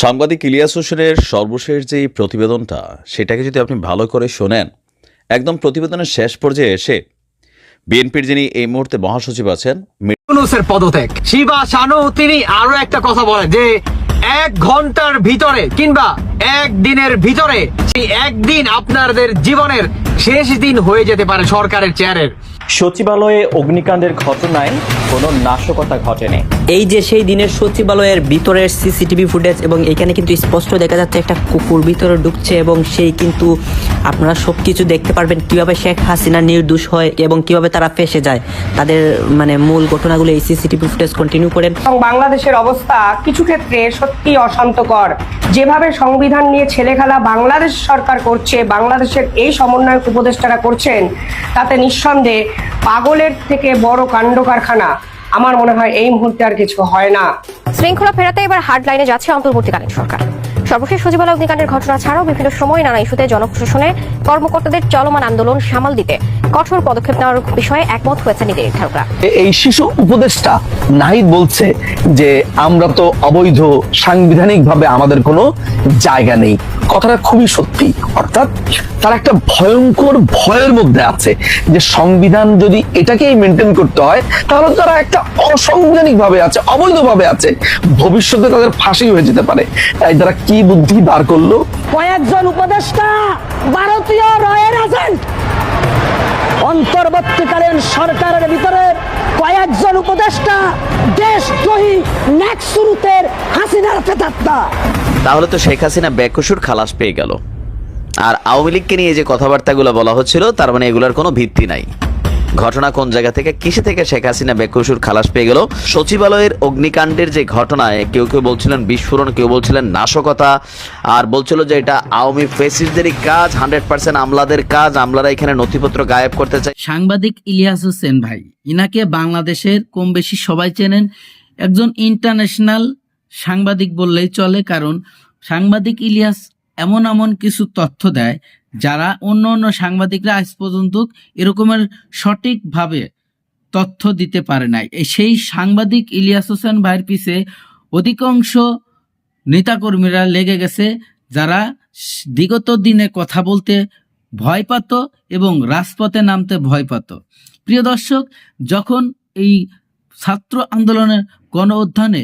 সাংবাদিক ইলিয়াস হোসেনের সর্বশেষ যে প্রতিবেদনটা, সেটাকে যদি আপনি ভালো করে শোনেন, একদম প্রতিবেদনের শেষ পর্যায়ে এসে বিএনপির যিনি এই মুহূর্তে মহাসচিব আছেন পদত্যাগ। শিবা শানু, তিনি আরও একটা কথা বলেন যে এক ঘণ্টার ভিতরে কিংবা এক দিনের ভিতরে সেই একদিন আপনাদের জীবনের শেষ দিন হয়ে যেতে পারে সরকারের চেয়ারের। সচিবালয়ে অগ্নিকাণ্ডের ঘটনায় কোনো নাশকতা ঘটেনি। এই যে সেই দিনের সচিবালয়ের ভিতরের সিসিটিভি ফুটেজ এবং এখানে কিন্তু স্পষ্ট দেখা যাচ্ছে একটা কুকুর ভিতরে ঢুকছে এবং সেই কিন্তু আপনারা সব কিছু দেখতে পারবেন কীভাবে শেখ হাসিনা নির্দোষ হয় এবং কীভাবে তারা ফেসে যায়। তাদের মানে মূল ঘটনাগুলো এই সিসিটিভি ফুটেজ কন্টিনিউ করেন। এবং বাংলাদেশের অবস্থা কিছু ক্ষেত্রে সত্যি অশান্তকর। যেভাবে সংবিধান নিয়ে ছেলেখেলা বাংলাদেশ সরকার করছে, বাংলাদেশের এই সমন্বয়ক উপদেষ্টারা করছেন, তাতে নিঃসন্দেহে পাগলের থেকে বড় কাণ্ড কারখানা আমার মনে হয় এই মুহূর্তে আর কিছু হয় না। শৃঙ্খলা ফেরাতে এবার হার্ড লাইনে যাচ্ছে অন্তর্বর্তীকালীন সরকার। সর্বশেষ সচিবালয় অগ্নিকাণ্ডের ঘটনা ছাড়াও বিভিন্ন সময় নানা ইস্যুতে জনপ্রশাসনে কর্মকর্তাদের চলমান আন্দোলন সামাল দিতে কঠোর পদক্ষেপ নেওয়ার বিষয়ে একমত হয়েছে নীতি নির্ধারকরা এই শিশু উপদেষ্টা নাহিদ বলছে যে, আমরা তো অবৈধ সাংবিধানিক ভাবে আমাদের কোনো জায়গা নেই। কথাটা খুবই সত্যি। অর্থাৎ তারা একটা ভয়ঙ্কর ভয়ের মধ্যে আছে যে সংবিধান যদি এটাকেই মেনটেন করতে হয় তাহলে তারা একটা অসাংবিধানিক ভাবে আছে অবৈধ ভাবে আছে ভবিষ্যতে তাদের ফাঁসি হয়ে যেতে পারে। তাই তারা কি বুদ্ধি বার করল? কয়েকজন উপদেষ্টা ভারতীয় রয়ের এজেন্ট অন্তর্বর্তীকালীন সরকারের ভিতরে কয়েকজন উপদেষ্টা দেশদ্রোহী নেক্সুরুতের হাসিনার ফেতাত্তা। তাহলে তো শেখ হাসিনা বেকসুর খালাস পেয়ে গেল। আর আওয়ামী লীগকে নিয়ে যে কথাবার্তাগুলো বলা হচ্ছিল, তার মানে এগুলোর কোনো ভিত্তি নাই। ঘটনা কোন জায়গা থেকে, কিসে থেকে শেখ হাসিনা বেকসুর খালাস পেয়ে গেল? সচিবালয়ের অগ্নিকাণ্ডের যে ঘটনায় কেউ কেউ বলছিলেন বিস্ফোরণ, কেউ বলছিলেন নাশকতা, আর বলছিল যে এটা আওয়ামী ফেসিসদেরই কাজ, হান্ড্রেড পার্সেন্ট আমলাদের কাজ, আমলারা এখানে নথিপত্র গায়েব করতে চায়। সাংবাদিক ইলিয়াস হোসেন ভাই, ইনাকে বাংলাদেশের কম বেশি সবাই চেনেন, একজন ইন্টারন্যাশনাল সাংবাদিক বললেই চলে, কারণ সাংবাদিক ইলিয়াস এমন এমন কিছু তথ্য দেয় যারা অন্য অন্য সাংবাদিকরা আজ পর্যন্ত এরকমের সঠিকভাবে তথ্য দিতে পারে নাই। সেই সাংবাদিক ইলিয়াস হোসেন ভাইয়ের পিছে অধিকাংশ নেতাকর্মীরা লেগে গেছে, যারা বিগত দিনে কথা বলতে ভয় পাত এবং রাজপথে নামতে ভয় পাত। প্রিয় দর্শক, যখন এই ছাত্র আন্দোলনের গণ অধ্যয়নে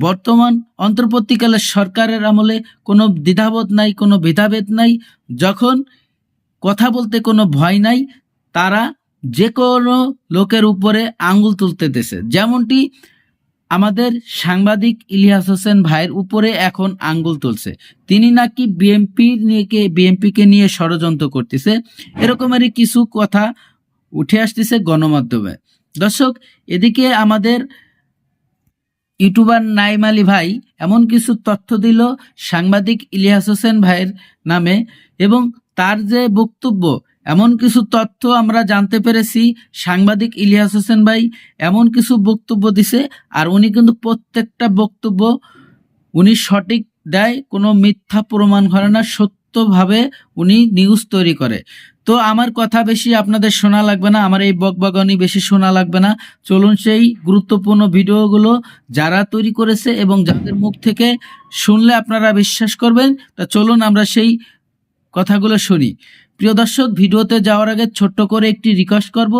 বর্তমান অন্তর্বর্তীকালে সরকারের আমলে কোনো দ্বিধাবোধ নাই, কোনো ভেদাভেদ নাই। যখন কথা বলতে কোনো ভয় নাই, তারা যে কোনো লোকের উপরে আঙ্গুল তুলতে দেশে। যেমনটি আমাদের সাংবাদিক ইলিয়াস হোসেন ভাইয়ের উপরে এখন আঙ্গুল তুলছে। তিনি নাকি বিএমপি নিয়ে বিএমপিকে নিয়ে ষড়যন্ত্র করতেছে। এরকমেরই কিছু কথা উঠে আসতেছে গণমাধ্যমে। দর্শক, এদিকে আমাদের ইউটিউবার নাইম আলী ভাই এমন কিছু তথ্য দিল সাংবাদিক ইলিয়াস হোসেন ভাইয়ের নামে এবং তার যে বক্তব্য, এমন কিছু তথ্য আমরা জানতে পেরেছি। সাংবাদিক ইলিয়াস হোসেন ভাই এমন কিছু বক্তব্য দিছে আর উনি কিন্তু প্রত্যেকটা বক্তব্য উনি সঠিক দেয়, কোনো মিথ্যা প্রমাণ করে না সত্যভাবে উনি নিউজ তৈরি করে। তো আমার কথা বেশি আপনাদের শোনা লাগবে না, আমার এই বকবাগনি বেশি শোনা লাগবে না। চলুন সেই গুরুত্বপূর্ণ ভিডিওগুলো যারা তৈরি করেছে এবং যাদের মুখ থেকে শুনলে আপনারা বিশ্বাস করবেন, তা চলুন আমরা সেই কথাগুলো শুনি। প্রিয় দর্শক, ভিডিওতে যাওয়ার আগে ছোট্ট করে একটি রিকোয়েস্ট করব।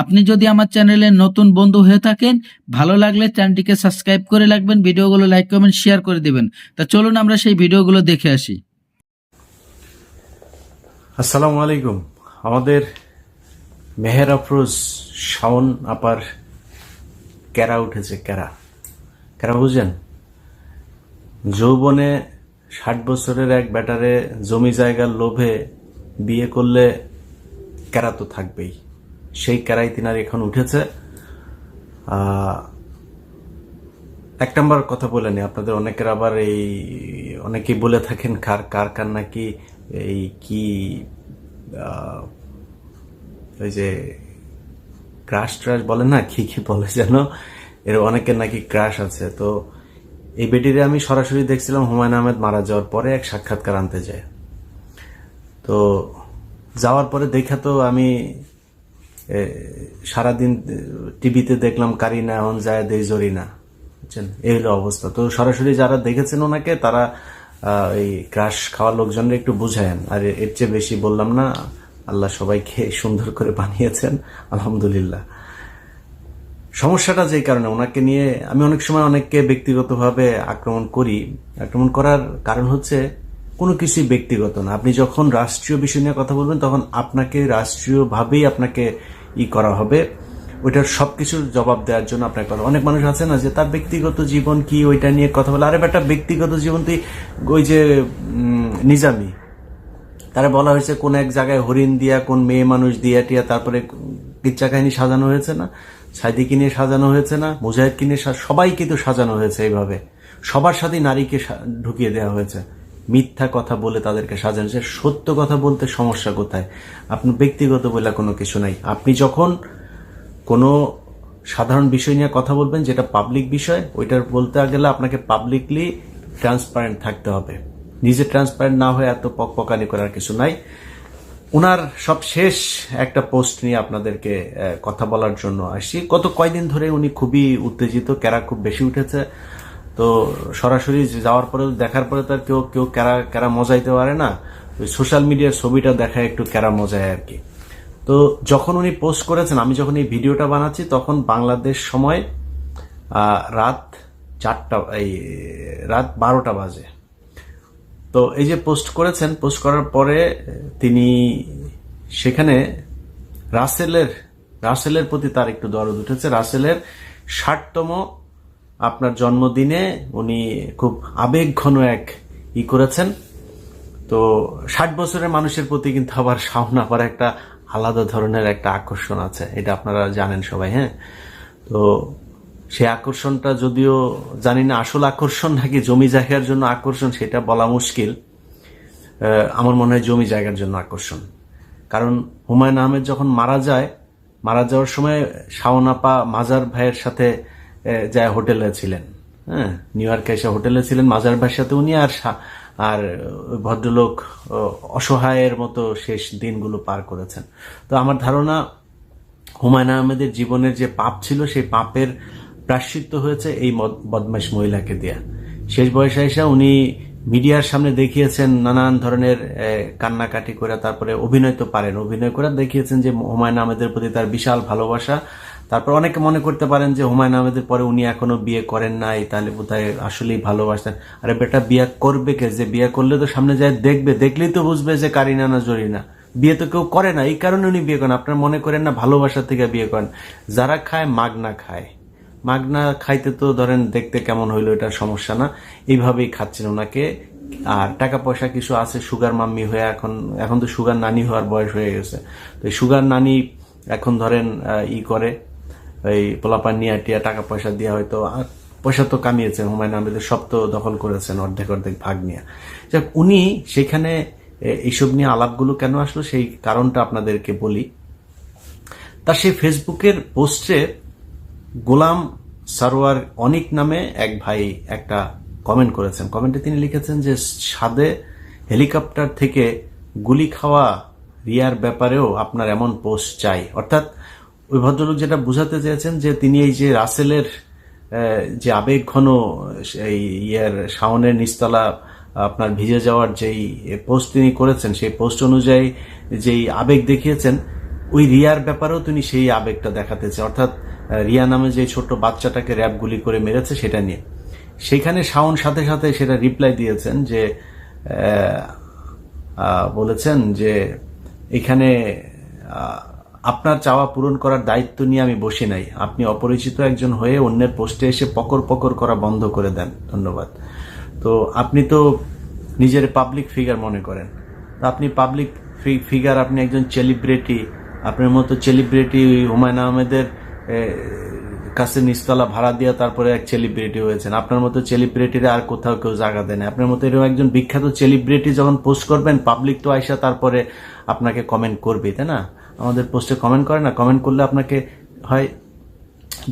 আপনি যদি আমার চ্যানেলে নতুন বন্ধু হয়ে থাকেন, ভালো লাগলে চ্যানেলটিকে সাবস্ক্রাইব করে রাখবেন, ভিডিওগুলো লাইক কমেন্ট শেয়ার করে দেবেন। তা চলুন আমরা সেই ভিডিওগুলো দেখে আসি। আসসালামু আলাইকুম। আমাদের মেহের আফরোজ শাওন আপার ক্যারা উঠেছে ক্যারা ক্যারা বুঝেন? যৌবনে ষাট বছরের এক ব্যাটারে জমি জায়গার লোভে বিয়ে করলে ক্যারা তো থাকবেই। সেই ক্যারাই তিনার এখন উঠেছে। এক নম্বর কথা বলে নি, আপনাদের অনেকের আবার এই, অনেকেই বলে থাকেন কার কার কার নাকি এই কি ওই যে ক্রাশ ট্রাশ বলে না, কি কি বলে যেন? এর অনেকের নাকি ক্রাশ আছে। তো এই বেটিরে আমি সরাসরি দেখছিলাম হুমায়ুন আহমেদ মারা যাওয়ার পরে এক সাক্ষাৎকার আনতে যায়। তো যাওয়ার পরে দেখা তো আমি সারাদিন টিভিতে দেখলাম কারিনা এখন যায় দেই জরিনা। বুঝছেন? এই হলো অবস্থা। তো সরাসরি যারা দেখেছেন ওনাকে, তারা এই ক্রাশ খাওয়া লোকজনরা একটু বুঝায়েন। আর, এর চেয়ে বেশি বললাম না, আল্লাহ সবাইকে সুন্দর করে বানিয়েছেন, আলহামদুলিল্লাহ। সমস্যাটা যে কারণে, ওনাকে নিয়ে আমি অনেক সময় অনেককে ব্যক্তিগতভাবে আক্রমণ করি। আক্রমণ করার কারণ হচ্ছে, কোনো কিছুই ব্যক্তিগত না। আপনি যখন রাষ্ট্রীয় বিষয় নিয়ে কথা বলবেন, তখন আপনাকে রাষ্ট্রীয়ভাবেই আপনাকে ই করা হবে। ওইটার সবকিছুর জবাব দেওয়ার জন্য আপনার কথা অনেক মানুষ আছে না যে তার ব্যক্তিগত জীবন কি, ওইটা নিয়ে কথা বলে। আরে বেটা, ব্যক্তিগত জীবন তুই ওই যে নিজামি। তারা বলা হয়েছে কোন এক জায়গায় হরিণ দিয়া, কোন মেয়ে মানুষ দিয়া টিয়া, তারপরে কিচ্ছা কাহিনী সাজানো হয়েছে না? সাইদিকে নিয়ে সাজানো হয়েছে না? মুজাহিদকে নিয়ে সা- সবাইকে তো সাজানো হয়েছে এইভাবে। সবার সাথে নারীকে ঢুকিয়ে দেওয়া হয়েছে। মিথ্যা কথা বলে তাদেরকে সাজানো হয়েছে। সত্য কথা বলতে সমস্যা কোথায়? আপনার ব্যক্তিগত বলে কোনো কিছু নাই। আপনি যখন কোনো সাধারণ বিষয় নিয়ে কথা বলবেন যেটা পাবলিক বিষয়, ওইটার বলতে গেলে আপনাকে পাবলিকলি ট্রান্সপারেন্ট থাকতে হবে। নিজে ট্রান্সপারেন্ট না হয়ে এত পকপকানি করার কিছু নাই। ওনার সব শেষ একটা পোস্ট নিয়ে আপনাদেরকে কথা বলার জন্য আসছি। গত কয়দিন ধরে উনি খুবই উত্তেজিত, ক্যারা খুব বেশি উঠেছে। তো সরাসরি যাওয়ার পরে, দেখার পরে তো আর কেউ কেউ ক্যারা ক্যারা মজাইতে পারে না। ওই সোশ্যাল মিডিয়ার ছবিটা দেখায় একটু ক্যারা মজায় আর কি। তো যখন উনি পোস্ট করেছেন, আমি যখন এই ভিডিওটা বানাচ্ছি, তখন বাংলাদেশ সময় রাত চারটা, এই, রাত বারোটা বাজে। তো এই যে পোস্ট করেছেন পোস্ট করার পরে তিনি সেখানে রাসেলের রাসেলের প্রতি তার একটু দরদ উঠেছে। রাসেলের ষাটতম আপনার জন্মদিনে উনি খুব আবেগঘন এক ই করেছেন। তো ষাট বছরের মানুষের প্রতি কিন্তু আবার শাওন আবার একটা আলাদা ধরনের একটা আকর্ষণ আছে। এটা আপনারা জানেন সবাই হ্যাঁ? তো সেই আকর্ষণটা যদিও জানি না আসল আকর্ষণ নাকি জমি জায়গার জন্য আকর্ষণ, সেটা বলা মুশকিল। আমার মনে হয় জমি জায়গার জন্য আকর্ষণ। কারণ হুমায়ুন আহমেদ যখন মারা যায়, মারা যাওয়ার সময় শাওনাপা মাজার ভাইয়ের সাথে যায় হোটেলে ছিলেন হ্যাঁ? নিউ ইয়র্কে এসে হোটেলে ছিলেন, মাজার ভাইয়ের সাথে উনি আর আর ভদ্রলোক অসহায়ের মতো শেষ দিনগুলো পার করেছেন। তো আমার ধারণা, হুমায়ুন আহমেদের জীবনের যে পাপ ছিল, সেই পাপের প্রাশ্চিত্য হয়েছে এই বদমাইশ মহিলাকে দেয়া। শেষ বয়সে এসে উনি মিডিয়ার সামনে দেখিয়েছেন নানান ধরনের কান্নাকাটি করে, তারপরে অভিনয় তো পারেন। অভিনয় করে দেখিয়েছেন যে হুমায়ুন আহমেদের প্রতি তার বিশাল ভালোবাসা তারপর অনেকে মনে করতে পারেন যে হুমায়ুন আহমেদের পরে উনি এখনও বিয়ে করেন নাই, তাহলে বোধহয় আসলেই ভালোবাসতেন। আরে বেটা, বিয়ে করবে কে? যে বিয়ে করলে তো সামনে যায় দেখবে, দেখলেই তো বুঝবে যে কারিনা না। জরিনা বিয়ে তো কেউ করে না, এই কারণে উনি বিয়ে করেন। আপনার মনে করেন না ভালোবাসা থেকে বিয়ে করেন। যারা খায় মাগনা খায়। মাগনা খাইতে তো ধরেন দেখতে কেমন হইল, এটা সমস্যা না। এইভাবেই খাচ্ছেন ওনাকে। আর টাকা পয়সা কিছু আছে, সুগার মাম্মি হয়ে এখন এখন তো সুগার নানি হওয়ার বয়স হয়ে গেছে। তো এই সুগার নানি এখন ধরেন ই করে। এই পোলাপান নিয়ে টিয়া টাকা পয়সা দিয়ে হয়তো পয়সা তো কামিয়েছেন, হুমায়ুন আহমেদের সব তো দখল করেছেন অর্ধেক অর্ধেক ভাগ নিয়ে। যাক, উনি সেখানে এইসব নিয়ে আলাপগুলো কেন আসলো সেই কারণটা আপনাদেরকে বলি। তার সেই ফেসবুকের পোস্টে গোলাম সারোয়ার অনিক নামে এক ভাই একটা কমেন্ট করেছেন। কমেন্টে তিনি লিখেছেন যে সাদে হেলিকপ্টার থেকে গুলি খাওয়া রিয়ার ব্যাপারেও আপনার এমন পোস্ট চাই। অর্থাৎ ওই ভদ্রলোক যেটা বুঝাতে চেয়েছেন যে তিনি এই যে রাসেলের যে আবেগ ঘন এই ইয়ের শাওনের নিস্তলা আপনার ভিজে যাওয়ার যেই পোস্ট তিনি করেছেন, সেই পোস্ট অনুযায়ী যেই আবেগ দেখিয়েছেন, ওই রিয়ার ব্যাপারেও তিনি সেই আবেগটা দেখাতেছে অর্থাৎ রিয়া নামে যে ছোট্ট বাচ্চাটাকে র্যাব গুলি করে মেরেছে সেটা নিয়ে। সেখানে শাওন সাথে সাথে সেটা রিপ্লাই দিয়েছেন যে বলেছেন যে এখানে আপনার চাওয়া পূরণ করার দায়িত্ব নিয়ে আমি বসি নাই। আপনি অপরিচিত একজন হয়ে অন্যের পোস্টে এসে পকর পকর করা বন্ধ করে দেন। ধন্যবাদ। তো আপনি তো নিজের পাবলিক ফিগার মনে করেন। আপনি পাবলিক ফিগার আপনি একজন সেলিব্রিটি আপনার মতো সেলিব্রিটি হুমায়ুন আহমেদের কাছে নিচতলা ভাড়া দিয়ে তারপরে এক সেলিব্রিটি হয়েছেন। আপনার মতো সেলিব্রিটিরা আর কোথাও কেউ জায়গা দেয় না। আপনার মতো এরকম একজন বিখ্যাত সেলিব্রিটি যখন পোস্ট করবেন পাবলিক তো আইসা তারপরে আপনাকে কমেন্ট করবে তাই না? আমাদের পোস্টে কমেন্ট করে না কমেন্ট করলে আপনাকে হয়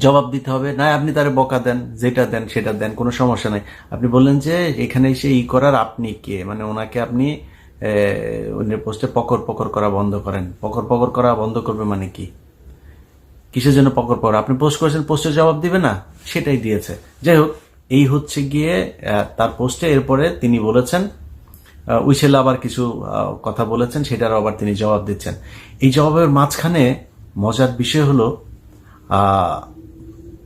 জবাব দিতে হবে না আপনি তারে বকা দেন, যেটা দেন, সেটা দেন, কোনো সমস্যা নাই। আপনি বললেন যে, এখানে এসে ই করার আপনি কে? মানে ওনাকে আপনি পোস্টে পকর পকর করা বন্ধ করেন। পকর পকর করা বন্ধ করবে মানে কি? কিসের জন্য পকর পকর? আপনি পোস্ট করেছেন পোস্টের জবাব দিবে না, সেটাই দিয়েছে। যাই হোক, এই হচ্ছে গিয়ে তার পোস্টে এরপরে তিনি বলেছেন উইসেল আবার কিছু কথা বলেছেন সেটার আবার তিনি জবাব দিচ্ছেন। এই জবাবের মাঝখানে মজার বিষয় হলো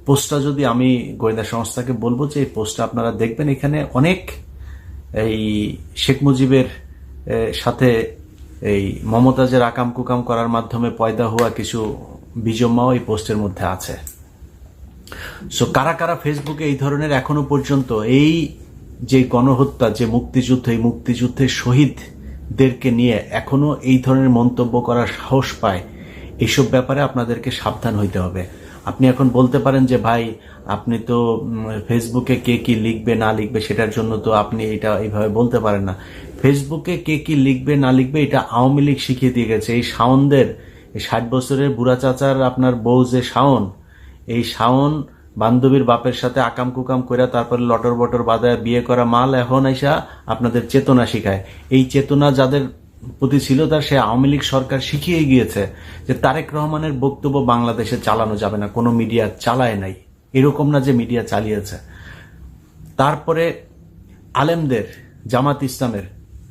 পোস্টটা যদি আমি গোয়েন্দা সংস্থাকে বলব যে এই পোস্টটা আপনারা দেখবেন, এখানে অনেক এই শেখ মুজিবের সাথে এই মমতাজের আকাম কুকাম করার মাধ্যমে পয়দা হওয়া কিছু বিজম্মাও এই পোস্টের মধ্যে আছে। সো কারা কারা ফেসবুকে এই ধরনের এখনও পর্যন্ত এই যে গণহত্যা, যে মুক্তিযুদ্ধ, এই মুক্তিযুদ্ধের শহীদদেরকে নিয়ে এখনও এই ধরনের মন্তব্য করার সাহস পায় এইসব ব্যাপারে আপনাদেরকে সাবধান হইতে হবে। আপনি এখন বলতে পারেন যে, ভাই, আপনি তো ফেসবুকে কে কি লিখবে, না লিখবে, সেটার জন্য তো আপনি এটা এইভাবে বলতে পারেন না। ফেসবুকে কে কি লিখবে, না লিখবে, এটা আওয়ামী লীগ শিখিয়ে দিয়ে গেছে। এই শাওনদের, এই ষাট বছরের বুড়া চাচার আপনার বউ যে শাওন, এই শাওন বান্ধবীর বাপের সাথে আকাম কুকাম করে তারপরে লটর বটর বাদায় বিয়ে করা মাল এখন আইসা আপনাদের চেতনা শিখায়। এই চেতনা যাদের প্রতি ছিল তার সে আওয়ামী লীগ সরকার শিখিয়ে গিয়েছে যে তারেক রহমানের বক্তব্য বাংলাদেশে চালানো যাবে না, কোনো মিডিয়া চালায় নাই। এরকম না যে মিডিয়া চালিয়েছে। তারপরে আলেমদের, জামাত ইসলামের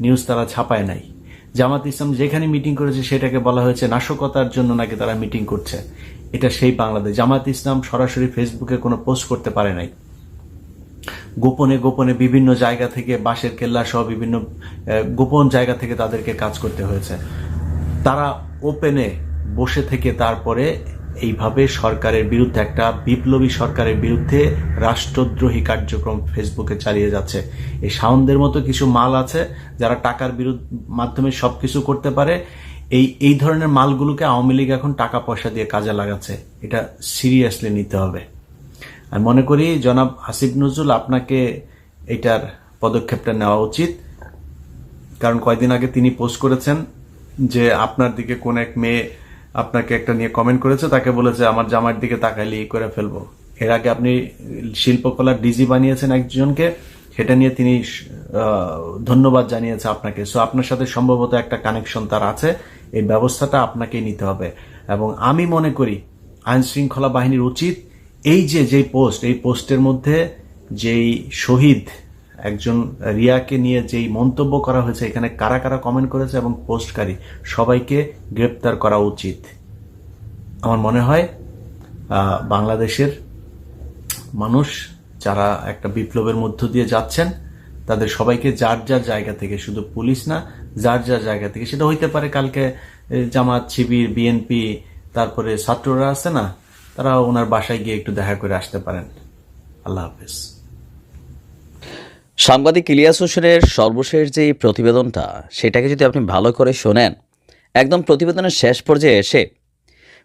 নিউজ তারা ছাপায় নাই। জামাত ইসলাম যেখানে মিটিং করেছে সেটাকে বলা হয়েছে নাশকতার জন্য নাকি তারা মিটিং করছে। এটা সেই বাংলাদেশ। জামাত ইসলাম সরাসরি ফেসবুকে কোনো পোস্ট করতে পারে নাই। গোপনে গোপনে বিভিন্ন জায়গা থেকে, বাঁশের কেল্লা সহ বিভিন্ন গোপন জায়গা থেকে তাদেরকে কাজ করতে হয়েছে। তারা ওপেনে বসে থেকে তারপরে এইভাবে সরকারের বিরুদ্ধে, একটা বিপ্লবী সরকারের বিরুদ্ধে রাষ্ট্রদ্রোহী কার্যক্রম ফেসবুকে চালিয়ে যাচ্ছে। এই সাউন্ডের মতো কিছু মাল আছে যারা টাকার বিরুদ্ধ মাধ্যমে সবকিছু করতে পারে। এই এই ধরনের মালগুলোকে আওয়ামী লীগ এখন টাকা পয়সা দিয়ে কাজে লাগাচ্ছে। এটা সিরিয়াসলি নিতে হবে। আমি মনে করি, জনাব আসিফ নজরুল, আপনাকে এটার পদক্ষেপটা নেওয়া উচিত। কারণ কয়েকদিন আগে তিনি পোস্ট করেছেন যে, আপনার দিকে কোন এক মেয়ে আপনাকে একটা নিয়ে কমেন্ট করেছে, তাকে বলেছে, আমার জামার দিকে তাকাইলে ই করে ফেলব। এর আগে আপনি শিল্পকলার ডিজি বানিয়েছেন একজনকে, সেটা নিয়ে তিনি ধন্যবাদ জানিয়েছে আপনাকে। সো আপনার সাথে সম্ভবত একটা কানেকশন তার আছে। এই ব্যবস্থাটা আপনাকেই নিতে হবে। এবং আমি মনে করি আইন শৃঙ্খলা বাহিনীর উচিত এই যে, যেই পোস্ট, এই পোস্টের মধ্যে যেই শহীদ, একজন রিয়াকে নিয়ে যেই মন্তব্য করা হয়েছে, এখানে কারা কারা কমেন্ট করেছে এবং পোস্টকারী, সবাইকে গ্রেপ্তার করা উচিত। আমার মনে হয় বাংলাদেশের মানুষ যারা একটা বিপ্লবের মধ্য দিয়ে যাচ্ছেন, তাদের সবাইকে যার যার জায়গা থেকে, শুধু পুলিশ না যার যার জায়গা থেকে। সেটা হইতে পারে কালকে জামাত, শিবির, বিএনপি, তারপরে ছাত্ররা আছে না, তারা ওনার বাসায় গিয়ে একটু দেখা করে আসতে পারেন। আল্লাহ হাফেজ। সাংবাদিক ইলিয়াস হোসেনের সর্বশেষ যে প্রতিবেদনটা, সেটাকে যদি আপনি ভালো করে শোনেন, একদম প্রতিবেদনের শেষ পর্যায়ে এসে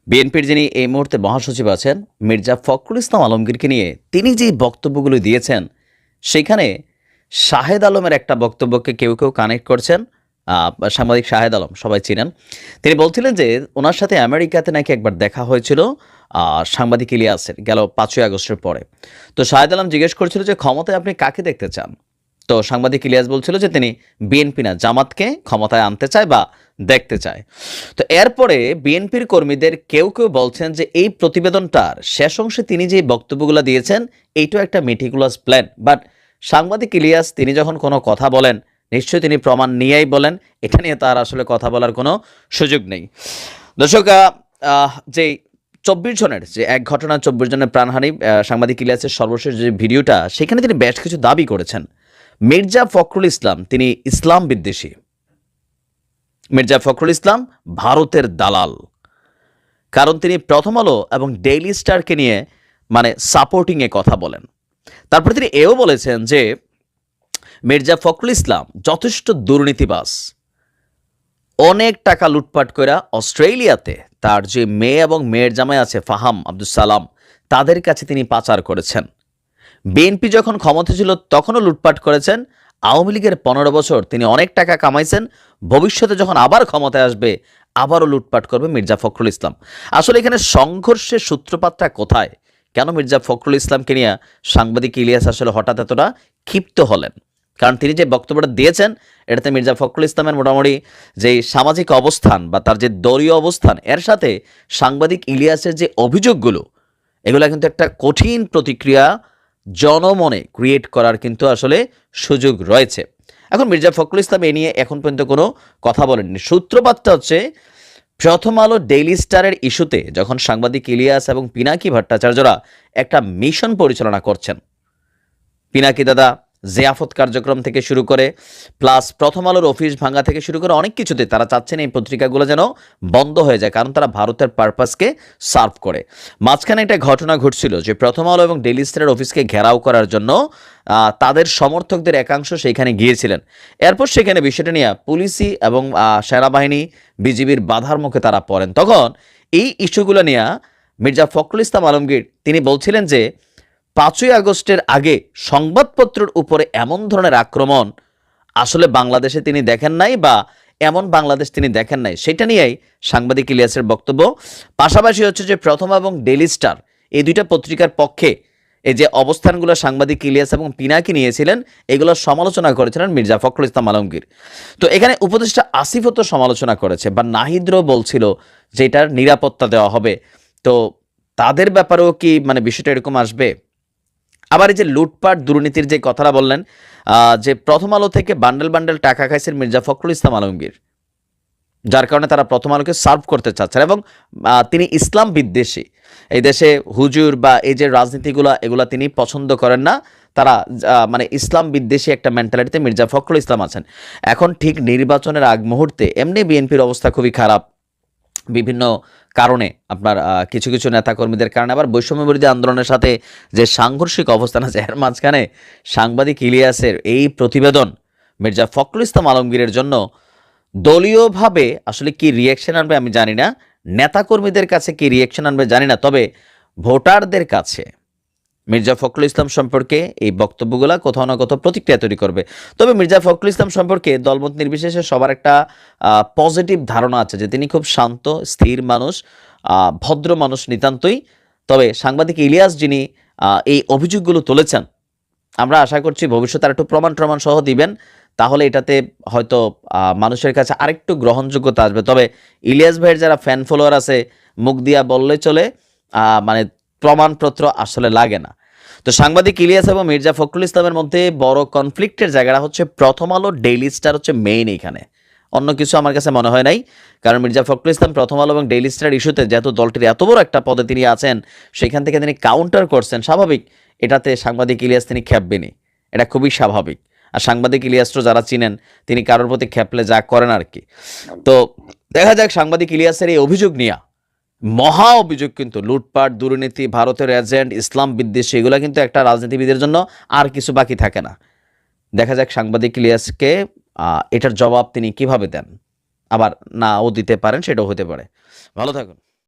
বিএনপির যিনি এই মুহূর্তে মহাসচিব আছেন, মির্জা ফখরুল ইসলাম আলমগীরকে নিয়ে তিনি যে বক্তব্যগুলো দিয়েছেন, সেখানে শাহেদ আলমের একটা বক্তব্যকে কেউ কেউ কানেক্ট করছেন। সাংবাদিক শাহেদ আলম, সবাই চিনেন। তিনি বলছিলেন যে ওনার সাথে আমেরিকাতে নাকি একবার দেখা হয়েছিল সাংবাদিক ইলিয়াসের, গেল পাঁচই আগস্টের পরে। তো শাহেদ আলম জিজ্ঞেস করছিল যে ক্ষমতায় আপনি কাকে দেখতে চান? তো সাংবাদিক ইলিয়াস বলছিল যে তিনি বিএনপি না, জামাতকে ক্ষমতায় আনতে চায় বা দেখতে চায়। তো এরপরে বিএনপির কর্মীদের কেউ কেউ বলছেন যে এই প্রতিবেদনটার শেষ অংশে তিনি যে বক্তব্যগুলো দিয়েছেন, এইটাও একটা মেটিকুলাস প্ল্যান। বাট সাংবাদিক ইলিয়াস, তিনি যখন কোনো কথা বলেন নিশ্চয়ই তিনি প্রমাণ নিয়েই বলেন। এটা নিয়ে তার আসলে কথা বলার কোনো সুযোগ নেই। দর্শক যে চব্বিশ জনের যে এক ঘটনা, চব্বিশ জনের প্রাণহানি সাংবাদিক ইলিয়াসের সর্বশেষ যে ভিডিওটা, সেখানে তিনি বেশ কিছু দাবি করেছেন। মির্জা ফখরুল ইসলাম, তিনি ইসলাম বিদ্বেষী। মির্জা ফখরুল ইসলাম, ভারতের দালাল। কারণ তিনি প্রথম আলো এবং ডেইলি স্টারকে নিয়ে মানে সাপোর্টিংয়ে কথা বলেন। তারপরে তিনি এও বলেছেন যে মির্জা ফখরুল ইসলাম যথেষ্ট দুর্নীতিবাস অনেক টাকা লুটপাট করে অস্ট্রেলিয়াতে তার যে মেয়ে এবং মেয়ের জামাই আছে ফাহাম আব্দুল সালাম, তাদের কাছে তিনি পাচার করেছেন। বিএনপি যখন ক্ষমতা ছিল তখনও লুটপাট করেছেন। আওয়ামী লীগের পনেরো বছর তিনি অনেক টাকা কামাইছেন। ভবিষ্যতে যখন আবার ক্ষমতায় আসবে, আবারও লুটপাট করবে মির্জা ফখরুল ইসলাম। আসলে এখানে সংঘর্ষের সূত্রপাতটা কোথায়? কেন মির্জা ফখরুল ইসলামকে নিয়ে সাংবাদিক ইলিয়াস আসলে হঠাৎ এতটা ক্ষিপ্ত হলেন? কারণ তিনি যে বক্তব্যটা দিয়েছেন, এটাতে মির্জা ফখরুল ইসলামের মোটামুটি যে সামাজিক অবস্থান বা তার যে দলীয় অবস্থান, এর সাথে সাংবাদিক ইলিয়াসের যে অভিযোগগুলো, এগুলা কিন্তু একটা কঠিন প্রতিক্রিয়া জনমনে ক্রিয়েট করার কিন্তু আসলে সুযোগ রয়েছে। এখন মির্জা ফখরুল ইসলাম এ নিয়ে এখন পর্যন্ত কোনো কথা বলেননি। সূত্রপাতটা হচ্ছে, প্রথম আলো ডেইলি স্টারের ইস্যুতে যখন সাংবাদিক ইলিয়াস এবং পিনাকি ভট্টাচার্যরা একটা মিশন পরিচালনা করছেন। পিনাকি দাদা জিয়াফত কার্যক্রম থেকে শুরু করে, প্লাস প্রথম আলোর অফিস ভাঙা থেকে শুরু করে অনেক কিছুতে তারা চাচ্ছেন এই পত্রিকাগুলো যেন বন্ধ হয়ে যায়, কারণ তারা ভারতের পারপাসকে সার্ভ করে। মাঝখানে একটা ঘটনা ঘটছিল যে প্রথম আলো এবং ডেলি স্টারের অফিসকে ঘেরাও করার জন্য তাদের সমর্থকদের একাংশ সেখানে গিয়েছিলেন। এরপর সেখানে বিষয়টা নিয়ে পুলিশি এবং সেনাবাহিনী, বিজিবির বাধার মুখে তারা পড়েন। তখন এই ইস্যুগুলো নিয়ে মির্জা ফখরুল ইসলাম আলমগীর তিনি বলছিলেন যে পাঁচই আগস্টের আগে সংবাদপত্রের উপরে এমন ধরনের আক্রমণ আসলে বাংলাদেশে তিনি দেখেন নাই বা এমন বাংলাদেশ তিনি দেখেন নাই, সেটা নিয়েই সাংবাদিক ইলিয়াসের বক্তব্য। পাশাপাশি হচ্ছে যে প্রথম এবং ডেলি স্টার, এই দুইটা পত্রিকার পক্ষে এই যে অবস্থানগুলো সাংবাদিক ইলিয়াস এবং পিনাকি নিয়েছিলেন, এগুলো সমালোচনা করেছিলেন মির্জা ফখরুল ইসলাম আলমগীর। তো এখানে উপদেষ্টা আসিফও তো সমালোচনা করেছে বা নাহিদ্র বলছিল যে এটার নিরাপত্তা দেওয়া হবে। তো তাদের ব্যাপারেও কি মানে বিষয়টা এরকম আসবে? আবার এই যে লুটপাট দুর্নীতির যে কথাটা বললেন যে প্রথম আলো থেকে বান্ডেল বান্ডেল টাকা খাইছেন মির্জা ফখরুল ইসলাম আলমগীর, যার কারণে তারা প্রথম আলোকে সার্ভ করতে চাচ্ছেন এবং তিনি ইসলাম বিদ্বেষী। এই দেশে হুজুর বা এই যে রাজনীতিগুলা, এগুলা তিনি পছন্দ করেন না। তারা মানে ইসলাম বিদ্বেষী একটা মেন্টালিটিতে মির্জা ফখরুল ইসলাম আছেন। এখন ঠিক নির্বাচনের আগ মুহূর্তে এমনি বিএনপির অবস্থা খুবই খারাপ। বিভিন্ন কারণে আপনার কিছু কিছু নেতাকর্মীদের কারণে আবার বৈষম্য বিরোধী আন্দোলনের সাথে যে সাংঘর্ষিক অবস্থান আছে, এর মাঝখানে সাংবাদিক ইলিয়াসের এই প্রতিবেদন মির্জা ফখরুল ইসলাম আলমগীরের জন্য দলীয়ভাবে আসলে কি রিয়াকশন আনবে আমি জানি না, নেতাকর্মীদের কাছে কি রিয়াকশন আনবে জানি না, তবে ভোটারদের কাছে মির্জা ফখরুল ইসলাম সম্পর্কে এই বক্তব্যগুলো কোথাও না কোথাও প্রতিক্রিয়া তৈরি করবে। তবে মির্জা ফখরুল ইসলাম সম্পর্কে দলমত নির্বিশেষে সবার একটা পজিটিভ ধারণা আছে যে তিনি খুব শান্ত, স্থির মানুষ ভদ্র মানুষ নিতান্তই। তবে সাংবাদিক ইলিয়াস যিনি এই অভিযোগগুলো তুলেছেন, আমরা আশা করছি ভবিষ্যতে আর একটু প্রমাণ ট্রমাণ সহ দিবেন, তাহলে এটাতে হয়তো মানুষের কাছে আরেকটু গ্রহণযোগ্যতা আসবে। তবে ইলিয়াস ভাইয়ের যারা ফ্যান ফলোয়ার আছে, মুখ দিয়া বললে চলে মানে প্রমাণপত্র আসলে লাগে না। তো সাংবাদিক ইলিয়াস এবং মির্জা ফখরুল ইসলামের মধ্যে বড় কনফ্লিক্টের জায়গাটা হচ্ছে প্রথম আলো ডেইলি স্টার হচ্ছে মেইন এইখানে। অন্য কিছু আমার কাছে মনে হয় নাই, কারণ মির্জা ফখরুল ইসলাম প্রথম আলো এবং ডেইলি স্টার ইস্যুতে যেহেতু দলটির এত বড় একটা পদে তিনি আছেন, সেখান থেকে তিনি কাউন্টার করছেন। স্বাভাবিক, এটাতে সাংবাদিক ইলিয়াস তিনি খেপবেনি এটা খুবই স্বাভাবিক। আর সাংবাদিক ইলিয়াসও যারা চিনেন, তিনি কারোর প্রতি খেপলে যা করেন আর কি। তো দেখা যাক সাংবাদিক ইলিয়াসের এই অভিযোগ নিয়ে। মহা অভিযোগ কিন্তু লুটপাট, দুর্নীতি, ভারতের এজেন্ট, ইসলাম বিদ্বেষ, এগুলো কিন্তু একটা রাজনীতিবিদের জন্য আর কিছু বাকি থাকে না। দেখা যাক সাংবাদিক ইলিয়াসকে এটার জবাব তিনি কীভাবে দেন। আবার না ও দিতে পারেন, সেটাও হতে পারে। ভালো থাকুন।